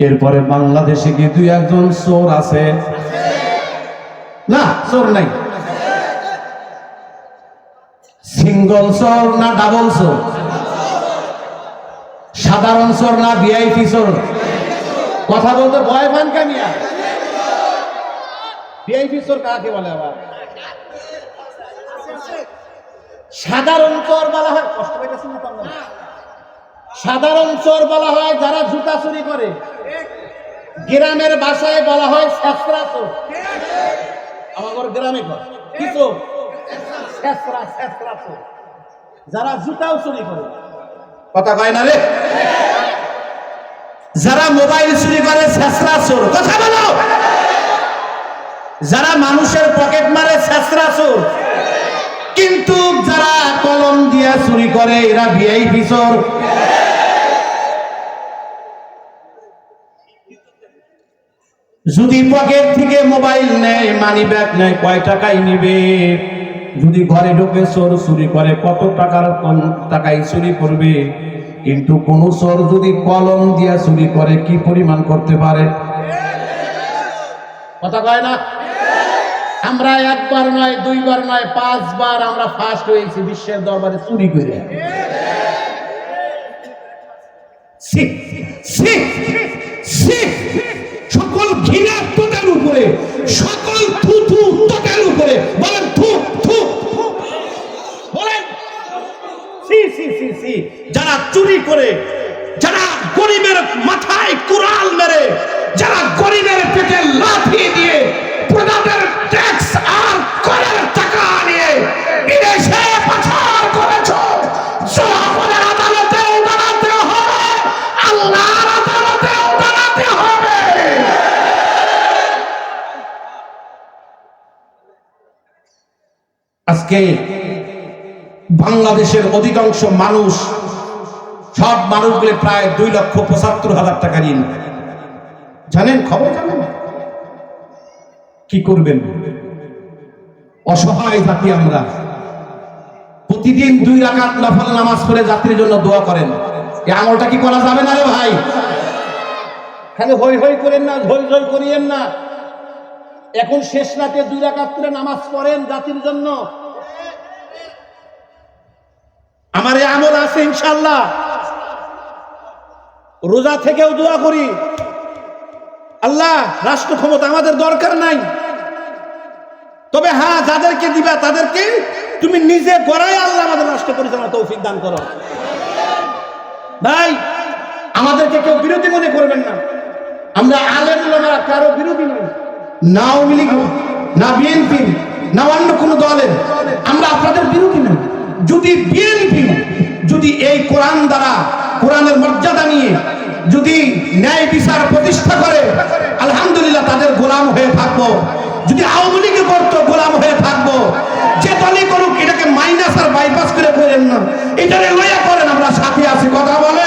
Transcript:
এরপরে বাংলাদেশে কি দুই একজন চোর আছে? না, চোর নাই। সিঙ্গল চোর না ডাবল চোর? সাধারণ চোর না ভিআইপি চোর? কথা বলতে ভয় পান কামিয়া ভিআইপি চোর কাকে বলে আবার? সাধারণ চোর বলা হয়, কষ্ট পাইতেছেন না? সাধারণ চোর বলা হয়, যারা জুতা চুরি করে। গ্রামের ভাষায় বলা হয় শেষরা চোর। আমার গ্রামে কি চোর? চোর। যারা জুতাও চুরি করে। কথা কয় না রে? যারা মোবাইল চুরি করে, শেষরা চোর। কথা বলো। যারা মানুষের পকেট মারে, শেষরা চোর। কিন্তু যারা কলম দিয়া চুরি করে, এরা ভিআইপি চোর। যদি পকেট থেকে মোবাইল নেয় মানি ব্যাগ নেয়, কয় টাকায় নিবে? যদি ঘরে ঢুকে চোর চুরি করে, কত টাকার কোন টাকায় চুরি করবে? কিন্তু কোন চোর যদি কলম দিয়া চুরি করে, কি পরিমাণ করতে পারে? কথা কয় না? আমরা একবার নয়, দুইবার নয়, পাঁচবার আমরা ফার্স্ট হয়েছি বিশ্বের দরবারে চুরি করে। যারা গরিবের মাথায় কুড়াল মেরে, যারা গরিবের পেটে লাথি দিয়ে প্রজাদের ট্যাক্স আর করের টাকা নিয়ে বিদেশে পাচার করেছ বাংলাদেশের অধিকাংশ মানুষ সব মানুষগুলো প্রায় দুই লক্ষ পঁচাত্তর হাজার টাকা ঋণ। জানেন খবর জানেন? কি করবেন? অসহায় জাতি আমরা। প্রতিদিন দুই রাকাত নফল নামাজ পড়ে যাত্রীর জন্য দোয়া করেন। এই আমলটা কি করা যাবে না রে ভাই? খালি হই হই করেন না, ঝোল ঝোল করিয়েন না। এখন শেষ রাতে দুই রাকাত করে নামাজ পড়েন জাতির জন্য। আমার এই আমল আছে ইনশাল্লাহ রোজা থেকেও দোয়া করি। আল্লাহ, রাষ্ট্র ক্ষমতা আমাদের দরকার নাই। তবে হ্যাঁ যাদেরকে দিবা তাদেরকে তুমি নিজে গড়াই আল্লাহ আমাদের রাষ্ট্র পরিচালনা তৌফিক দান করো। ভাই, আমাদেরকে কেউ বিরোধী মনে করবেন না। আমরা আলেম ওলামারা কারও বিরোধী নই। না আওয়ামী লীগ না বিএনপি, না অন্য কোনো দলের, আমরা আপনাদের বিরোধী নই। যদি বিএনপি, যদি এই কোরআন দ্বারা কোরআনের মর্যাদা নিয়ে যদি ন্যায় বিচার প্রতিষ্ঠা করে, আলহামদুলিল্লাহ তাদের গোলাম হয়ে থাকব। যদি আওয়ামী লীগে করতো গোলাম হয়ে থাকব, যে দলই করুক, এটাকে মাইনাস আর বাইপাস করে করেন না। এটারে লয়া করেন, আমরা সাথে আছি, কথা বলে